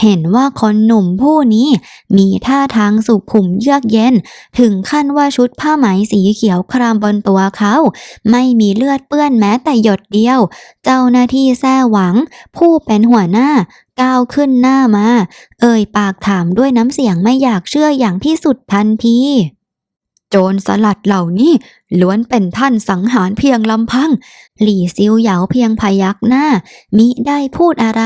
เห็นว่าคนหนุ่มผู้นี้มีท่าทางสุขุมเยือกเย็น ถึงขั้นว่าชุดผ้าไหมสีเขียวครามบนตัวเขา ไม่มีเลือดเปื้อนแม้แต่หยดเดียว เจ้าหน้าที่แซ่หวัง ผู้เป็นหัวหน้าก้าวขึ้นหน้ามา เอ่ยปากถามด้วยน้ำเสียงไม่อยากเชื่ออย่างที่สุดทันที โจรสลัดเหล่านี้ล้วนเป็นท่านสังหารเพียงลำพัง หลี่ซิวเหยาเพียงพยักหน้า มิได้พูดอะไร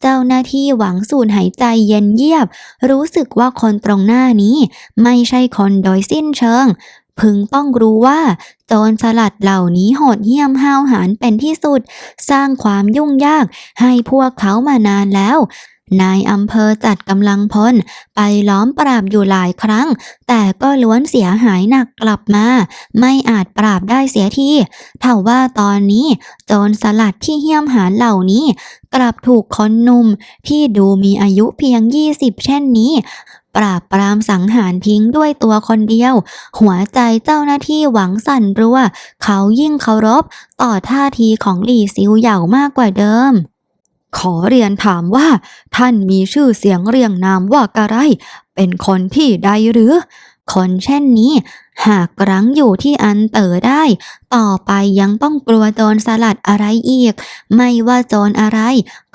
เจ้าหน้าที่หวังสูดหายใจเย็นเยียบ รู้สึกว่าคนตรงหน้านี้ ไม่ใช่คนโดยสิ้นเชิง พึงต้องรู้ว่าโจรสลัดเหล่านี้โหดเหี้ยมห้าวหาญเป็นที่สุด สร้างความยุ่งยากให้พวกเขามานานแล้ว นายอำเภอจัดกำลังพลไปล้อมปราบอยู่หลายครั้ง แต่ก็ล้วนเสียหายหนักกลับมา ไม่อาจปราบได้เสียทีเท่าว่าตอนนี้โจรสลัดที่เหี้ยมหาญเหล่านี้ กลับถูกคนหนุ่มที่ดูมีอายุเพียง 20 เช่นนี้ปราบปรามสังหารทิ้งด้วยตัวคนเดียว หัวใจเจ้าหน้าที่หวังสั่นรัว เขายิ่งเคารพ ต่อท่าทีของหลี่ซิวเหยามากกว่าเดิม ขอเรียนถามว่า ท่านมีชื่อเสียงเรียงนามว่ากะไร เป็นคนที่ใดหรือ คนเช่นนี้ หากรั้งอยู่ที่อันเต๋อได้ ต่อไปยังต้องกลัวโจรสลัดอะไรอีก ไม่ว่าโจรอะไร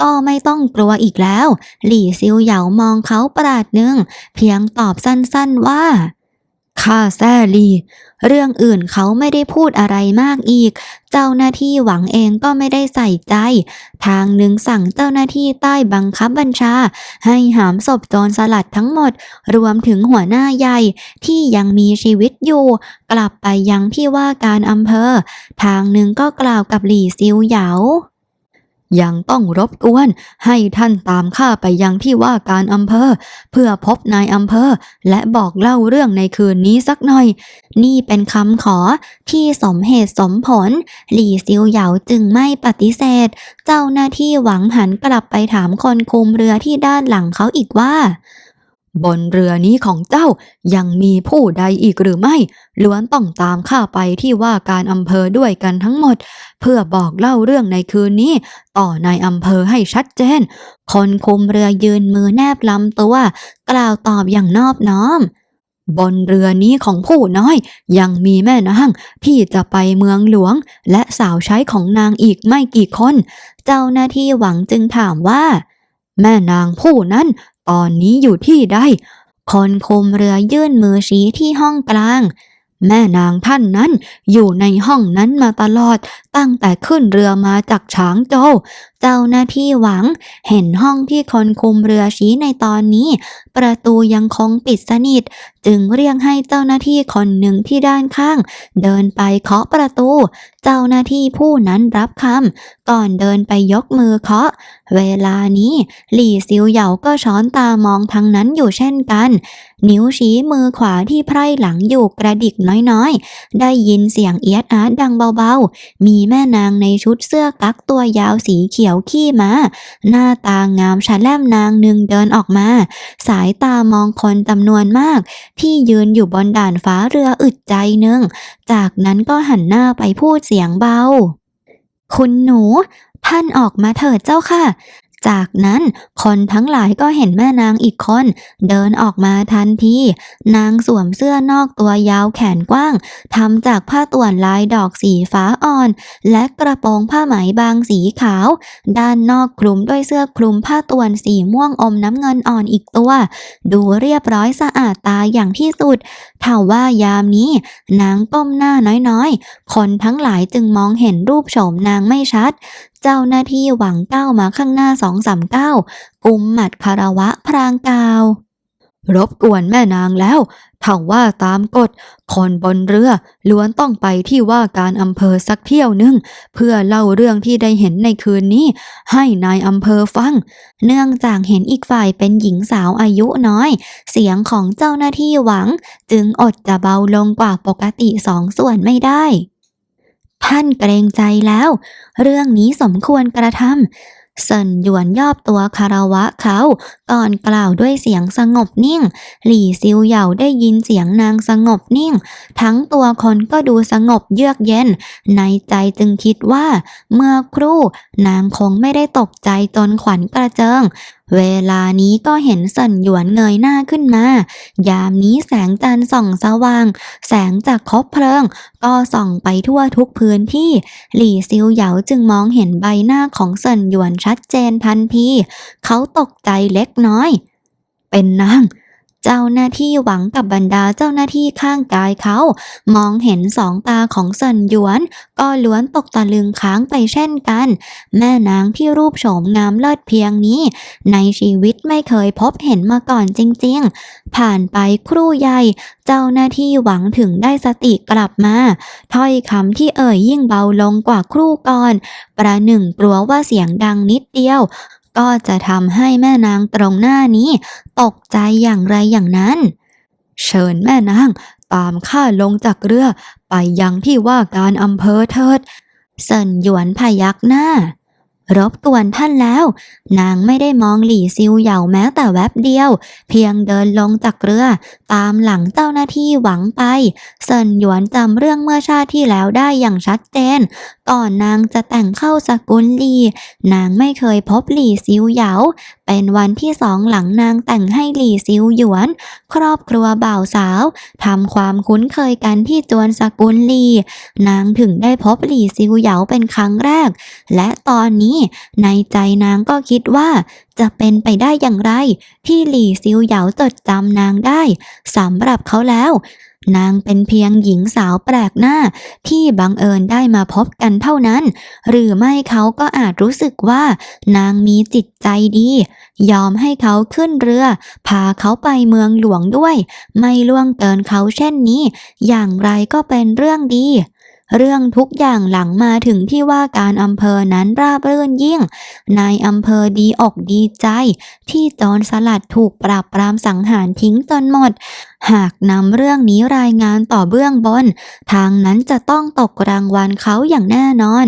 ก็ไม่ต้องกลัวอีกแล้ว หลี่ซิวเหยามองเขาประหลาดหนึ่งเพียงตอบสั้นๆว่า ข้าแซ่ลี เรื่องอื่นเขาไม่ได้พูดอะไรมากอีก เจ้าหน้าที่หวังเองก็ไม่ได้ใส่ใจ ทางหนึ่งสั่งเจ้าหน้าที่ใต้บังคับบัญชา ให้หามศพโจรสลัดทั้งหมด รวมถึงหัวหน้าใหญ่ที่ยังมีชีวิตอยู่ กลับไปยังที่ว่าการอำเภอ ทางหนึ่งก็กล่าวกับหลี่ซิวเหยา ยังต้องรบกวน ให้ท่านตามข้าไปยังที่ว่าการอำเภอ เพื่อพบนายอำเภอ และบอกเล่าเรื่องในคืนนี้สักหน่อย นี่เป็นคำขอที่สมเหตุสมผล หลี่ซิวเหยาจึงไม่ปฏิเสธ เจ้าหน้าที่หวังหันกลับไปถามคนคุมเรือที่ด้านหลังเขาอีกว่า บนเรือนี้ของเจ้ายังมีผู้ใดอีกหรือไม่ ล้วนต้องตามข้าไปที่ว่าการอำเภอด้วยกันทั้งหมด เพื่อบอกเล่าเรื่องในคืนนี้ ต่อนายอำเภอให้ชัดเจน คนคุมเรือยืนมือแนบลำตัว กล่าวตอบอย่างนอบน้อม บนเรือนี้ของผู้น้อย ยังมีแม่นางที่จะไปเมืองหลวง และสาวใช้ของนางอีกไม่กี่คน เจ้าหน้าที่หวังจึงถามว่าแม่นางผู้นั้น ตอนนี้อยู่ที่ใดคนคุมเรือยื่นมือชี้ที่ห้องกลาง แม่นางท่านนั้นอยู่ในห้องนั้นมาตลอด ตั้งแต่ขึ้นเรือมาจากฉางโจวเจ้าหน้าที่หวัง เห็นห้องที่คนคุมเรือชี้ในตอนนี้ ประตูยังคงปิดสนิท จึงเรียกให้เจ้าหน้าที่คนหนึ่งที่ด้านข้าง เดินไปเคาะประตู เจ้าหน้าที่ผู้นั้นรับคำก่อนเดินไปยกมือเคาะ เวลานี้หลี่ซิวเหยาก็ช้อนตามองทางนั้นอยู่เช่นกัน นิ้วชี้มือขวาที่ไพร่หลังอยู่กระดิกน้อยๆ ได้ยินเสียงเอียดอาร์ดังเบาๆ มีแม่นางในชุดเสื้อกั๊กตัวยาวสีเขียวขี้ม้า หน้าตางามชะแลมนางหนึ่งเดินออกมา สายตามองคนจำนวนมาก ที่ยืนอยู่บนด่านฟ้าเรืออึดใจหนึ่ง จากนั้นก็หันหน้าไปพูดเสียงเบา คุณหนู ท่านออกมาเถิดเจ้าค่ะ จากนั้นคนทั้งหลายก็เห็นแม่นางอีกคน เดินออกมาทันที นางสวมเสื้อนอกตัวยาวแขนกว้างทำจากผ้าต่วนลายดอกสีฟ้าอ่อน และกระโปรงผ้าไหมบางสีขาว ด้านนอกคลุมด้วยเสื้อคลุมผ้าต่วนสีม่วงอมน้ำเงินอ่อนอีกตัว ดูเรียบร้อยสะอาดตาอย่างที่สุดถ้าว่ายามนี้ นางก้มหน้าน้อยๆ คนทั้งหลายจึงมองเห็นรูปโฉมนางไม่ชัด เจ้าหน้าที่หวังก้าวมาข้างหน้าสองสามก้าวกุมหมัดคารวะพรางกล่าว รบกวนแม่นางแล้วถ้าว่าตามกฎคนบนเรือล้วนต้องไปที่ว่าการอำเภอสักเที่ยวหนึง เพื่อเล่าเรื่องที่ได้เห็นในคืนนี้ ให้นายอำเภอฟัง เนื่องจากเห็นอีกฝ่ายเป็นหญิงสาวอายุน้อย เสียงของเจ้าหน้าที่หวัง จึงอดจะเบาลงกว่าปกติสองส่วนไม่ได้ ท่านเกรงใจแล้ว เรื่องนี้สมควรกระทำเซินหยวนยอบตัวคารวะเขาก่อนกล่าวด้วยเสียงสงบนิ่ง หลี่ซิวเหย่าได้ยินเสียงนางสงบนิ่ง ทั้งตัวคนก็ดูสงบเยือกเย็น ในใจจึงคิดว่า เมื่อครู่นางคงไม่ได้ตกใจจนขวัญกระเจิงเวลานี้ก็เห็นสันหยวนเงยหน้าขึ้นมา ยามนี้แสงจันทร์ส่องสว่าง แสงจากคบเพลิง ก็ส่องไปทั่วทุกพื้นที่ หลี่ซิวเหยาจึงมองเห็นใบหน้าของสันหยวนชัดเจนทันที เขาตกใจเล็กน้อย เป็นนาง เจ้าหน้าที่หวังกับบรรดาเจ้าหน้าที่ข้างกายเขา มองเห็นสองตาของเซินหยวน ก็ล้วนตกตะลึงค้างไปเช่นกัน แม่นางที่รูปโฉมงามเลิศเพียงนี้ ในชีวิตไม่เคยพบเห็นมาก่อนจริงๆ ผ่านไปครู่ใหญ่เจ้าหน้าที่หวังถึงได้สติกลับมา ถ้อยคำที่เอ่ยยิ่งเบาลงกว่าครู่ก่อน ประหนึ่งกลัวว่าเสียงดังนิดเดียว ก็จะทำให้แม่นางตรงหน้านี้ ตกใจอย่างไรอย่างนั้น เชิญแม่นางตามข้าลงจากเรือ ไปยังที่ว่าการอำเภอเถิด เซินหยวนพยักหน้า รบกวนท่านแล้ว นางไม่ได้มองหลี่ซิวเหย่าแม้แต่แวบเดียว เพียงเดินลงจากเรือ ตามหลังเจ้าหน้าที่หวังไป เซินหยวนจำเรื่องเมื่อชาติที่แล้วได้อย่างชัดเจน ก่อนนางจะแต่งเข้าสกุลหลี นางไม่เคยพบหลี่ซิวเหยา เป็นวันที่สองหลังนางแต่งให้หลี่ซิวหยวน ครอบครัวบ่าวสาวทำความคุ้นเคยกันที่จวนสกุลหลี นางถึงได้พบหลี่ซิวเหยาเป็นครั้งแรก และตอนนี้ในใจนางก็คิดว่า จะเป็นไปได้อย่างไร ที่หลี่ซิวเหยาจดจำนางได้สำหรับเขาแล้ว นางเป็นเพียงหญิงสาวแปลกหน้า ที่บังเอิญได้มาพบกันเท่านั้น หรือไม่เขาก็อาจรู้สึกว่า นางมีจิตใจดี ยอมให้เขาขึ้นเรือ พาเขาไปเมืองหลวงด้วย ไม่ล่วงเกินเขาเช่นนี้ อย่างไรก็เป็นเรื่องดี เรื่องทุกอย่างหลังมาถึงที่ว่าการอำเภอนั้นราบรื่นยิ่ง นายอำเภอดีอกดีใจ ที่โจรสลัดถูกปราบปรามสังหารทิ้งจนหมด หากนำเรื่องนี้รายงานต่อเบื้องบน ทางนั้นจะต้องตกรางวัลเขาอย่างแน่นอน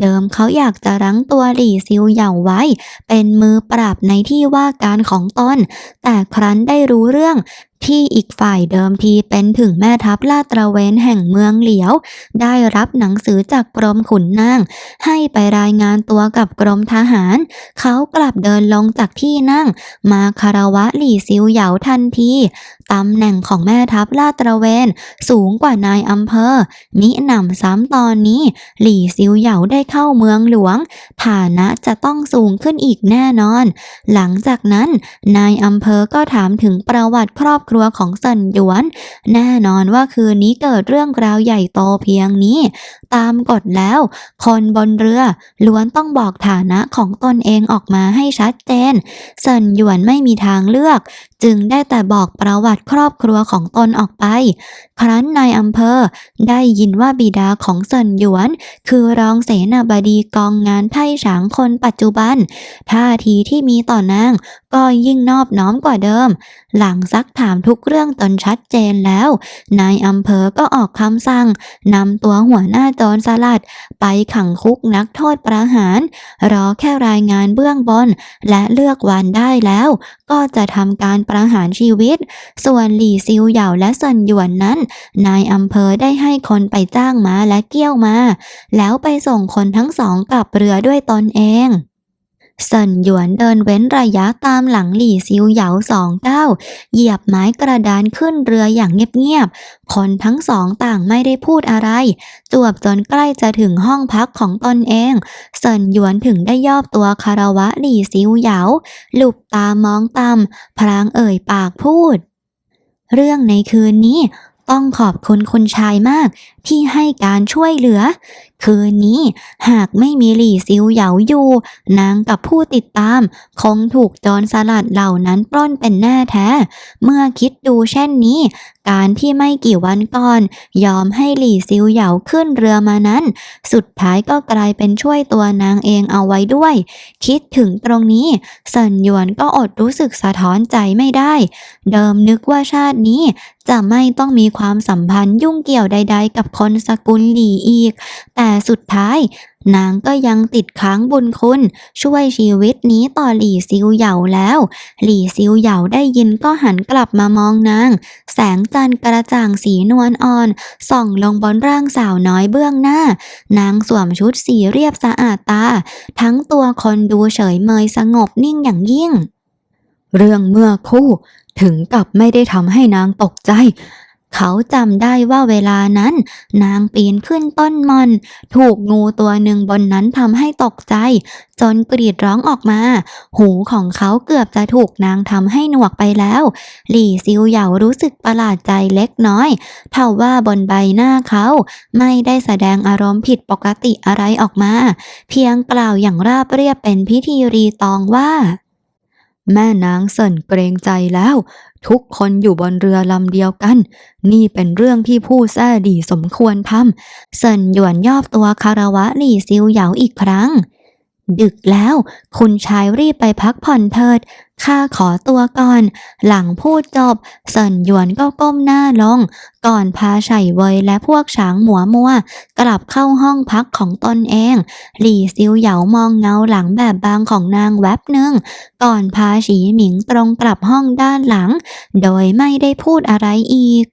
เดิมเขาอยากจะรั้งตัวหลี่ซิวเหย่าไว้ เป็นมือปราบในที่ว่าการของตนแต่ครั้นได้รู้เรื่อง ที่อีกฝ่ายเดิมทีเป็นถึงแม่ทัพลาดตระเวนแห่งเมืองเหลียว ได้รับหนังสือจากกรมขุนนาง ให้ไปรายงานตัวกับกรมทหาร เขากลับเดินลงจากที่นั่ง มาคารวะหลี่ซิวเหยาทันทีตำแหน่งของแม่ทัพลาดตระเวน สูงกว่านายอำเภอมิหนำซ้ำตอนนี้ หลี่ซิวเหยาได้เข้าเมืองหลวง ฐานะจะต้องสูงขึ้นอีกแน่นอน หลังจากนั้น นายอำเภอก็ถามถึงประวัติครอบครัวของเซินหยวน แน่นอนว่าคืนนี้เกิดเรื่องราวใหญ่โตเพียงนี้ตามกฎแล้ว คนบนเรือล้วนต้องบอกฐานะของตนเองออกมาให้ชัดเจนเซินหยวนไม่มีทางเลือก จึงได้แต่บอกประวัติครอบครัวของตนออกไป ครั้นนายอำเภอได้ยินว่าบิดาของเซินหยวน คือรองเสนาบดีกองงานไท่ฉางคนปัจจุบันท่าทีที่มีต่อนางก็ยิ่งนอบน้อมกว่าเดิม หลังซักถามทุกเรื่องจนชัดเจนแล้ว นายอำเภอก็ออกคำสั่งนำตัวหัวหน้าโจรสลัด ไปขังคุกนักโทษประหาร รอแค่รายงานเบื้องบน และเลือกวันได้แล้ว ก็จะทำการประหารชีวิต ส่วนหลี่ซิวเหย่าและสันหยวนนั้น นายอำเภอได้ให้คนไปจ้างม้าและเกี้ยวมา แล้วไปส่งคนทั้งสองกลับเรือด้วยตนเอง เซินหยวนเดินเว้นระยะตามหลังหลี่ซิวเหยาสองก้าวเหยียบไม้กระดานขึ้นเรืออย่างเงียบๆ คนทั้งสองต่างไม่ได้พูดอะไร จวบจนใกล้จะถึงห้องพักของตนเอง เซินหยวนถึงได้ย่อตัวคารวะหลี่ซิวเหยาหลุบตามองต่ำพลางเอ่ยปากพูด เรื่องในคืนนี้ ต้องขอบคุณคุณชายมากที่ให้การช่วยเหลือ คืนนี้หากไม่มีหลี่ซิวเหยาอยู่ นางกับผู้ติดตาม คงถูกโจรสลัดเหล่านั้นปล้นเป็นแน่แท้ เมื่อคิดดูเช่นนี้ การที่ไม่กี่วันก่อน ยอมให้หลี่ซิวเหยาขึ้นเรือมานั้น สุดท้ายก็กลายเป็นช่วยตัวนางเองเอาไว้ด้วย คิดถึงตรงนี้เซินหยวนก็อดรู้สึกสะท้อนใจไม่ได้ เดิมนึกว่าชาตินี้ จะไม่ต้องมีความสัมพันธ์ยุ่งเกี่ยวใด ๆ กับคนสกุลหลี่อีก แต่สุดท้ายนางก็ยังติดค้างบุญคุณ ช่วยชีวิตนี้ต่อหลี่ซิวเหยาแล้ว หลี่ซิวเหยาได้ยินก็หันกลับมามองนาง แสงจันทร์กระจ่างสีนวลอ่อน ส่องลงบนร่างสาวน้อยเบื้องหน้า นางสวมชุดสีเรียบสะอาดตา ทั้งตัวคนดูเฉยเมยสงบนิ่งอย่างยิ่ง เรื่องเมื่อคู่ถึงกับไม่ได้ทำให้นางตกใจ เขาจำได้ว่าเวลานั้น นางปีนขึ้นต้นมอน ถูกงูตัวหนึ่งบนนั้นทำให้ตกใจ จนกรีดร้องออกมา หูของเขาเกือบจะถูกนางทำให้หนวกไปแล้ว หลี่ซิวเหยารู้สึกประหลาดใจเล็กน้อยเท่าว่าบนใบหน้าเขา ไม่ได้แสดงอารมณ์ผิดปกติอะไรออกมา เพียงกล่าวอย่างราบเรียบเป็นพิธีรีตองว่า แม่นางเสินเกรงใจแล้ว ทุกคนอยู่บนเรือลำเดียวกัน นี่เป็นเรื่องที่ผู้แท้ดีสมควรทำเสินหยวนยอบตัวคารวะหลี่ซิวเหยาอีกครั้ง ดึกแล้ว คุณชายรีบไปพักผ่อนเถิด ข้าขอตัวก่อน หลังพูดจบเสินหยวนก็ก้มหน้าลง ก่อนพาไฉเวยและพวกฉางหมัวมัว กลับเข้าห้องพักของตนเอง หลี่ซิวเหยามองเงาหลังแบบบางของนางแวบหนึ่ง ก่อนพาฉีหมิงตรงกลับห้องด้านหลัง โดยไม่ได้พูดอะไรอีก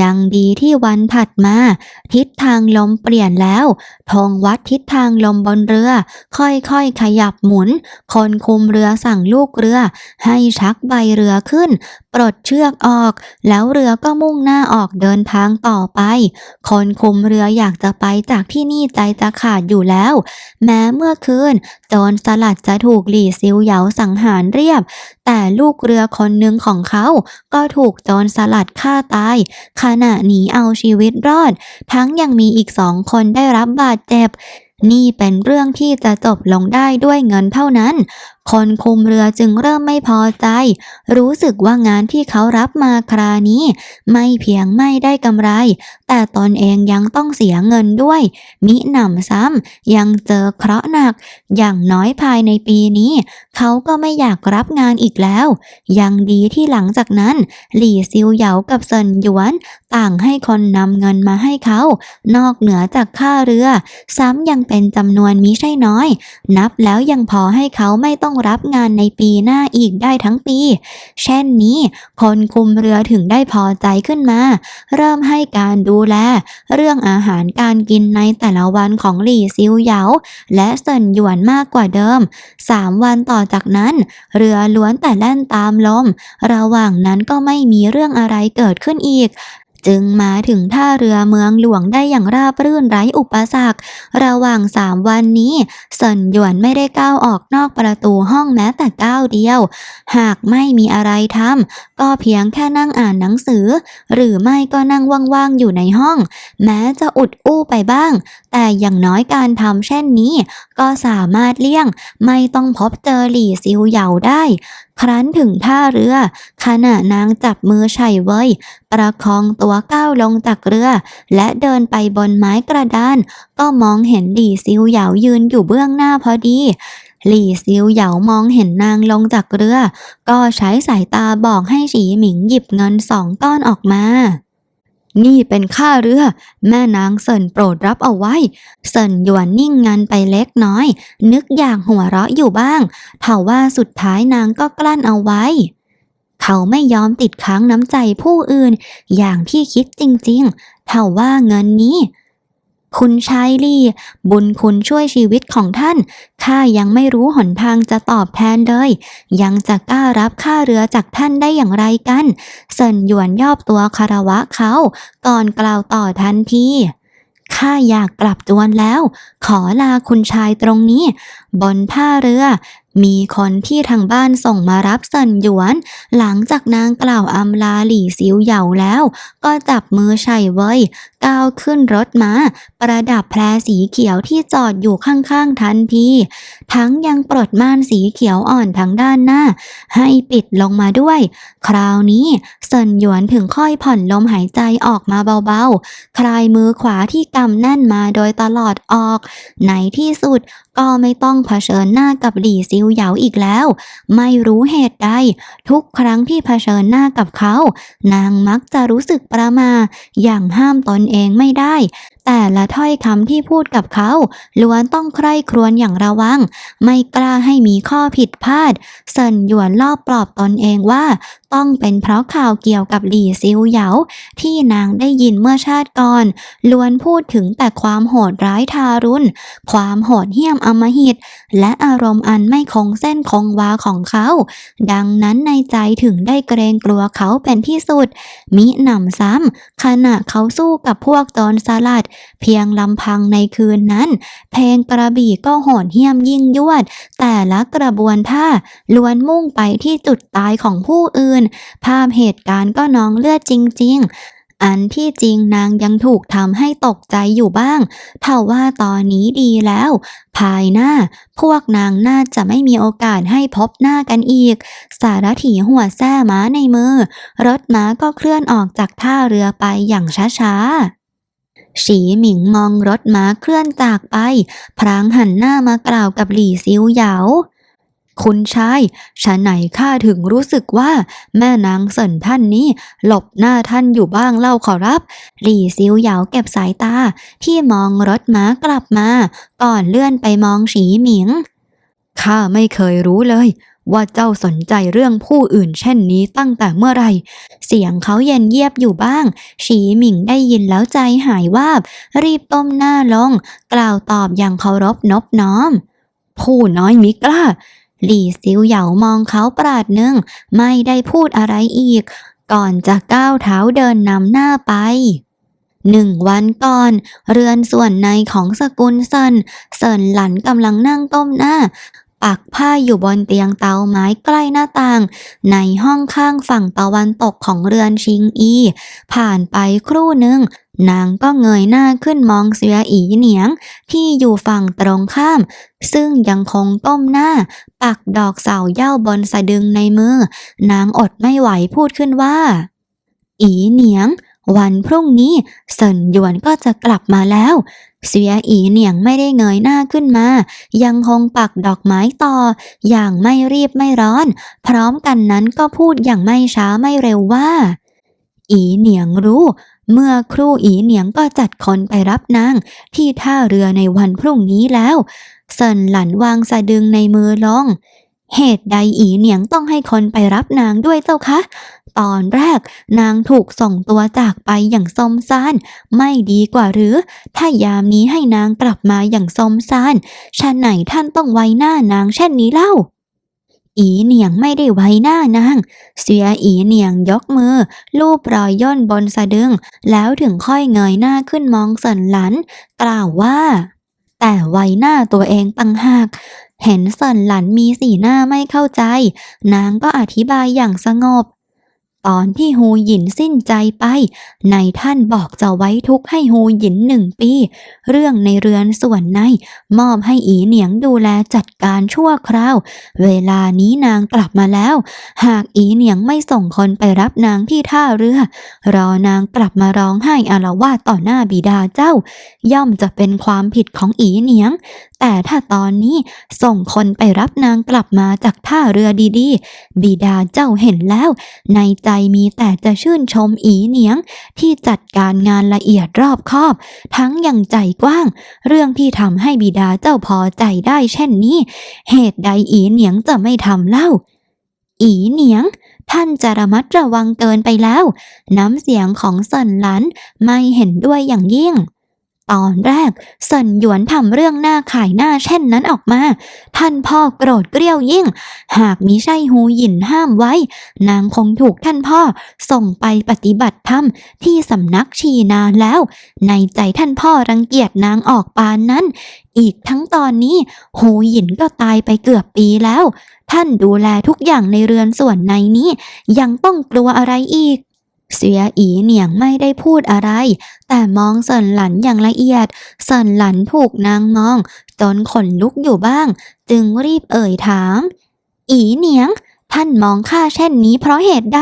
ยังดีที่วันถัดมา ทิศทางลมเปลี่ยนแล้วธงวัดทิศทางลมบนเรือ ค่อยๆขยับหมุน คนคุมเรือสั่งลูกเรือ ให้ชักใบเรือขึ้น ปลดเชือกออก แล้วเรือก็มุ่งหน้าออกเดินทางต่อไป คนคุมเรืออยากจะไปจากที่นี่ใจจะขาดอยู่แล้ว แม้เมื่อคืนโจรสลัดจะถูกหลี่ซิวเหยาสังหารเรียบ แต่ลูกเรือคนหนึ่งของเขาก็ถูกโจรสลัดฆ่าตาย ขณะหนีเอาชีวิตรอด ทั้งยังมีอีกสองคนได้รับบาดเจ็บนี่เป็นเรื่องที่จะจบลงได้ด้วยเงินเท่านั้น คนคุมเรือจึงเริ่มไม่พอใจ รู้สึกว่างานที่เขารับมาครานี้ ไม่เพียงไม่ได้กำไร แต่ตนเองยังต้องเสียเงินด้วย มิหนำซ้ำยังเจอเคราะห์หนัก อย่างน้อยภายในปีนี้ เขาก็ไม่อยากรับงานอีกแล้ว ยังดีที่หลังจากนั้น หลี่ซิวเหยากับเซินหยวน ต่างให้คนนำเงินมาให้เขา นอกเหนือจากค่าเรือ ซ้ำยังเป็นจำนวนมิใช่น้อย นับแล้วยังพอให้เขาไม่ต้องรับงานในปีหน้าอีกได้ทั้งปี เช่นนี้คนคุมเรือถึงได้พอใจขึ้นมา เริ่มให้การดูแล เรื่องอาหารการกินในแต่ละวันของหลี่ซิวเหยาและเซินหยวนมากกว่าเดิมสามวันต่อจากนั้น เรือล้วนแต่แล่นตามลม ระหว่างนั้นก็ไม่มีเรื่องอะไรเกิดขึ้นอีก จึงมาถึงท่าเรือเมืองหลวงได้อย่างราบรื่นไร้อุปสรรค ระหว่างสามวันนี้เซินหยวนไม่ได้ก้าวออกนอกประตูห้องแม้แต่ก้าวเดียว หากไม่มีอะไรทำก็เพียงแค่นั่งอ่านหนังสือ หรือไม่ก็นั่งว่างๆอยู่ในห้อง แม้จะอุดอู้ไปบ้าง แต่อย่างน้อยการทำเช่นนี้ ก็สามารถเลี่ยง ไม่ต้องพบเจอหลี่ซิวเหยาได้ ครั้นถึงท่าเรือ ขณะนางจับมือไฉเว้ย ประคองตัวก้าวลงจากเรือ และเดินไปบนไม้กระดาน ก็มองเห็นหลี่ซิวเหยายืนอยู่เบื้องหน้าพอดีหลี่ซิวเหยามองเห็นนางลงจากเรือ ก็ใช้สายตาบอกให้ฉีหมิงหยิบเงินสองก้อนออกมา นี่เป็นค่าเรือ แม่นางเซินโปรดรับเอาไว้ เซินหยวนนิ่งงันไปเล็กน้อย นึกอยากหัวเราะอยู่บ้างเท่าว่าสุดท้ายนางก็กลั้นเอาไว้ เขาไม่ยอมติดค้างน้ำใจผู้อื่น อย่างที่คิดจริงๆเท่าว่าเงินนี้ คุณชายลี่ บุญคุณช่วยชีวิตของท่าน ข้ายังไม่รู้หนทางจะตอบแทนเลย ยังจะกล้ารับค่าเรือจากท่านได้อย่างไรกัน เซินหยวนยอบตัวคารวะเขา ก่อนกล่าวต่อทันทีข้าอยากกลับจวนแล้ว ขอลาคุณชายตรงนี้ บนท่าเรือ มีคนที่ทางบ้านส่งมารับเซินหยวน หลังจากนางกล่าวอำลาหลี่ซิวเหยาแล้ว ก็จับมือชัยเว้ยก้าวขึ้นรถม้าประดับแพรสีเขียวที่จอดอยู่ข้างๆทันทีทั้งยังปลดม่านสีเขียวอ่อนทางด้านหน้า ให้ปิดลงมาด้วย คราวนี้เซินหยวนถึงค่อยผ่อนลมหายใจออกมาเบาๆ คลายมือขวาที่กำแน่นมาโดยตลอดออก ในที่สุด ก็ไม่ต้องเผชิญหน้ากับหลี่ซิวเหยาอีกแล้ว ไม่รู้เหตุใด ทุกครั้งที่เผชิญหน้ากับเขา นางมักจะรู้สึกประมา อย่างห้ามตนเองไม่ได้ แต่ละถ้อยคำที่พูดกับเขาล้วนต้องใคร่ครวญอย่างระวัง ไม่กล้าให้มีข้อผิดพลาด เซินหยวนลอบปลอบตนเองว่า ต้องเป็นเพราะข่าวเกี่ยวกับหลี่ซิวเหยาที่นางได้ยินเมื่อชาติก่อน ล้วนพูดถึงแต่ความโหดร้ายทารุณ ความโหดเหี้ยมอมหิต และอารมณ์อันไม่คงเส้นคงวาของเขา ดังนั้นในใจถึงได้เกรงกลัวเขาเป็นที่สุด มิหนำซ้ำขณะเขาสู้กับพวกโจรสลัด เพียงลำพังในคืนนั้น เพลงกระบี่ก็โหดเหี้ยมยิ่งยวด แต่ละกระบวนท่าล้วนมุ่งไปที่จุดตายของผู้อื่น ภาพเหตุการณ์ก็น้องเลือดจริง ๆ อันที่จริงนางยังถูกทำให้ตกใจอยู่บ้างเท่าว่าตอนนี้ดีแล้ว ภายหน้า พวกนางน่าจะไม่มีโอกาสให้พบหน้ากันอีก สารถีหัวแส้ม้าในมือ รถม้าก็เคลื่อนออกจากท่าเรือไปอย่างช้าๆฉีหมิงมองรถม้าเคลื่อนจากไป พรางหันหน้ามากล่าวกับหลี่ซิวเหยา คุณชายฉะไหนข้าถึงรู้สึกว่าแม่นางเสินท่านนี้หลบหน้าท่านอยู่บ้างเล่าขอรับ หลี่ซิวเหยาเก็บสายตาที่มองรถม้ากลับมา ก่อนเลื่อนไปมองฉีหมิง ข้าไม่เคยรู้เลยว่าเจ้าสนใจเรื่องผู้อื่นเช่นนี้ตั้งแต่เมื่อไร เสียงเขาเย็นเยียบอยู่บ้าง ฉีหมิงได้ยินแล้วใจหายวาบ รีบต้มหน้าลง กล่าวตอบอย่างเคารพนบน้อม ผู้น้อยมิกล้า หลี่ซิวเหยามองเขาปราดหนึ่งไม่ได้พูดอะไรอีก ก่อนจะก้าวเท้าเดินนำหน้าไปหนึ่งวันก่อน เรือนส่วนในของสกุลเซินเซินหลันกำลังนั่งต้มหน้า ปักผ้าอยู่บนเตียงเตาไม้ใกล้หน้าต่าง ในห้องข้างฝั่งตะวันตกของเรือนชิงอี ผ่านไปครู่หนึ่ง นางก็เงยหน้าขึ้นมองเสียอีเหนียงที่อยู่ฝั่งตรงข้าม ซึ่งยังคงก้มหน้า ปักดอกเสาเย้าบนสะดึงในมือ นางอดไม่ไหวพูดขึ้นว่า อีเหนียง วันพรุ่งนี้เซินหยวนก็จะกลับมาแล้ว เสียอีเหนียงไม่ได้เงยหน้าขึ้นมา ยังคงปักดอกไม้ต่อ อย่างไม่รีบไม่ร้อน พร้อมกันนั้นก็พูดอย่างไม่ช้าไม่เร็วว่า อีเหนียงรู้ เมื่อครูอีเหนียงก็จัดคนไปรับนางที่ท่าเรือในวันพรุ่งนี้แล้วเซินหลันวางสะดึงในมือลง เหตุใดอีเหนียงต้องให้คนไปรับนางด้วยเจ้าคะ ตอนแรกนางถูกส่งตัวจากไปอย่างสมซาน ไม่ดีกว่าหรือ ถ้ายามนี้ให้นางกลับมาอย่างสมซานชาไหนท่านต้องไว้หน้านางเช่นนี้เล่า อีเหนียงไม่ได้ไว้หน้านาง เสียอีเหนียงยกมือ ลูบรอยย่นบนสะดึง แล้วถึงค่อยเงยหน้าขึ้นมองเสินหลัน กล่าวว่า แต่ไว้หน้าตัวเองตั้งหากเห็นเสินหลันมีสีหน้าไม่เข้าใจ นางก็อธิบายอย่างสงบ ตอนที่ฮูหยินสิ้นใจไปนายท่านบอกจะไว้ทุกข์ให้ฮูหยินหนึ่งปี เรื่องในเรือนส่วนใน มอบให้อีเหนียงดูแลจัดการชั่วคราว เวลานี้นางกลับมาแล้ว หากอีเหนียงไม่ส่งคนไปรับนางที่ท่าเรือ รอนางกลับมาร้องไห้อาละวาดต่อหน้าบิดาเจ้า ย่อมจะเป็นความผิดของอีเหนียง แต่ถ้าตอนนี้ส่งคนไปรับนางกลับมาจากท่าเรือดีๆ บิดาเจ้าเห็นแล้ว ในใจมีแต่จะชื่นชมอีเหนียง ที่จัดการงานละเอียดรอบคอบ ทั้งอย่างใจกว้าง เรื่องที่ทำให้บิดาเจ้าพอใจได้เช่นนี้ เหตุใดอีเหนียงจะไม่ทำเล่า อีเหนียงท่านจะระมัดระวังเกินไปแล้ว น้ำเสียงของสันหลันไม่เห็นด้วยอย่างยิ่ง ตอนแรกเซินหยวนทำเรื่องหน้าขายหน้าเช่นนั้นออกมา ท่านพ่อโกรธเกรี้ยวยิ่ง หากมิใช่ฮูหยินห้ามไว้ นางคงถูกท่านพ่อส่งไปปฏิบัติธรรมที่สำนักชีนานแล้ว ในใจท่านพ่อรังเกียจนางออกปานนั้น อีกทั้งตอนนี้ฮูหยินก็ตายไปเกือบปีแล้ว ท่านดูแลทุกอย่างในเรือนส่วนในนี้ ยังต้องกลัวอะไรอีก เสียอีเหนียงไม่ได้พูดอะไร แต่มองเซินหลันอย่างละเอียด เซินหลันถูกนางมอง จนขนลุกอยู่บ้าง จึงรีบเอ่ยถาม อีเหนียง ท่านมองข้าเช่นนี้เพราะเหตุใด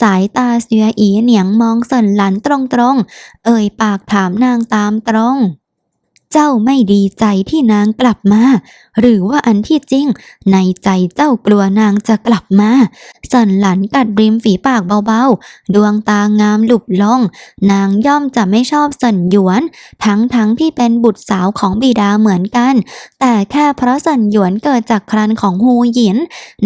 สายตาเสียอีเหนียงมองเซินหลันตรงๆ เอ่ยปากถามนางตามตรง เจ้าไม่ดีใจที่นางกลับมา หรือว่าอันที่จริง ในใจเจ้ากลัวนางจะกลับมาเซินหลันกัดริมฝีปากเบาๆ ดวงตางามหลุบลง นางย่อมจะไม่ชอบเซินหยวน ทั้งๆทที่เป็นบุตรสาวของบิดาเหมือนกัน แต่แค่เพราะเซินหยวนเกิดจากครันของฮูหยิน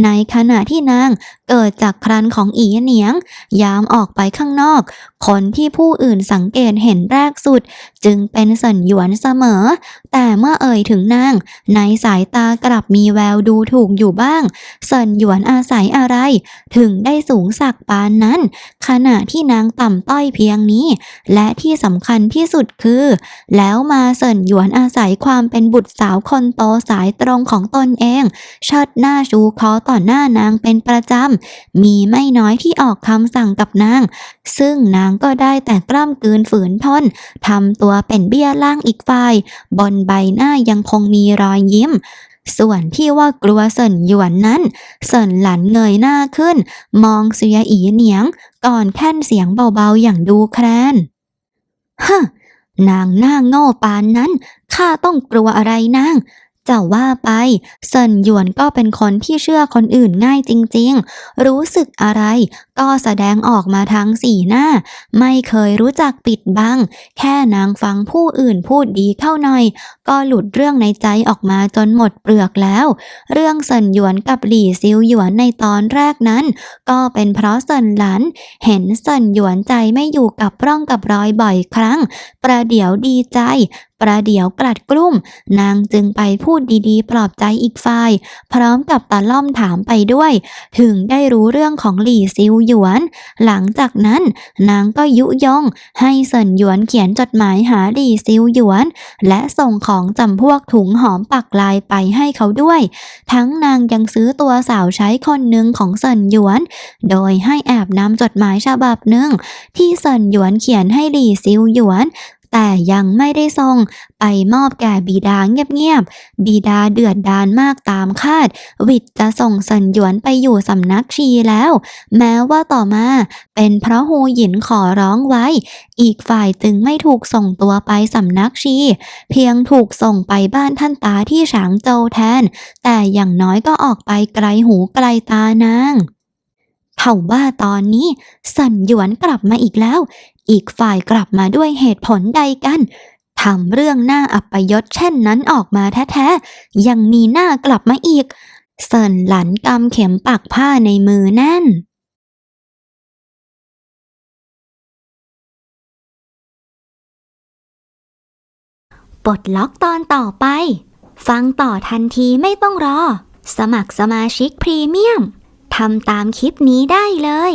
ในขณะที่นางเกิดจากครันของอีเหนียง ยามออกไปข้างนอก คนที่ผู้อื่นสังเกตเห็นแรกสุด จึงเป็นเซินหยวนเสมอ แต่เมื่อเอ่ยถึงนาง ในสายตากลับมีแววดูถูกอยู่บ้างเซินหยวนอาศัยอะไร ถึงได้สูงสักปานนั้น ขณะที่นางต่ำต้อยเพียงนี้ และที่สำคัญที่สุดคือ แล้วมาเซินหยวนอาศัยความเป็นบุตรสาวคนโตสายตรงของตนเองเชิดหน้าชูคอต่อหน้านางเป็นประจำ มีไม่น้อยที่ออกคำสั่งกับนาง ซึ่งนางก็ได้แต่กล้ำกลืนฝืนทนทำตัวเป็นเบี้ยล่างอีกฝ่าย บนใบหน้ายังคงมีรอยยิ้ม ส่วนที่ว่ากลัวเซินหยวนนั้นเซินหลันเงยหน้าขึ้น มองเสียอีเหนียง ก่อนแค่นเสียงเบาๆอย่างดูแคลนฮะนางหน้าโง่ปานนั้นข้าต้องกลัวอะไรนางจะว่าไปเซินหยวนก็เป็นคนที่เชื่อคนอื่นง่ายจริงๆ รู้สึกอะไรก็แสดงออกมาทางสีหน้า ไม่เคยรู้จักปิดบัง แค่นางฟังผู้อื่นพูดดีเข้าหน่อย ก็หลุดเรื่องในใจออกมาจนหมดเปลือกแล้ว เรื่องเซินหยวนกับหลี่ซิวหยวนในตอนแรกนั้น ก็เป็นเพราะเซินหลัน เห็นเซินหยวนใจไม่อยู่กับร่องกับรอยบ่อยครั้ง ประเดี๋ยวดีใจประเดี๋ยวกลัดกลุ้ม นางจึงไปพูดดีๆ ปลอบใจอีกฝ่าย พร้อมกับตะล่อมถามไปด้วย ถึงได้รู้เรื่องของหลี่ซิวหยวน หลังจากนั้นนางก็ยุยง ให้เซินหยวนเขียนจดหมายหาดีซิวหยวน และส่งของจำพวกถุงหอมปักลายไปให้เขาด้วย ทั้งนางยังซื้อตัวสาวใช้คนหนึ่งของเซินหยวน โดยให้แอบนำจดหมายฉบับหนึ่งที่เซินหยวนเขียนให้ดีซิวหยวน แต่ยังไม่ได้ส่งไปมอบแก่บิดาเงียบๆ บิดาเดือดดานมากตามคาด วิทย์จะส่งเซินหยวนไปอยู่สำนักชีแล้ว แม้ว่าต่อมาเป็นเพราะฮูหยินขอร้องไว้ อีกฝ่ายจึงไม่ถูกส่งตัวไปสำนักชี เพียงถูกส่งไปบ้านท่านตาที่ฉางโจวแทน แต่อย่างน้อยก็ออกไปไกลหูไกลตานางเขาว่าตอนนี้สันหยวนกลับมาอีกแล้ว อีกฝ่ายกลับมาด้วยเหตุผลใดกันทำเรื่องหน้าอัปยศเช่นนั้นออกมาแท้ๆ ยังมีหน้ากลับมาอีก เซินหลันกำเข็มปักผ้าในมือแน่น ปลดล็อกตอนต่อไป ฟังต่อทันทีไม่ต้องรอ สมัครสมาชิกพรีเมียมทำตามคลิปนี้ได้เลย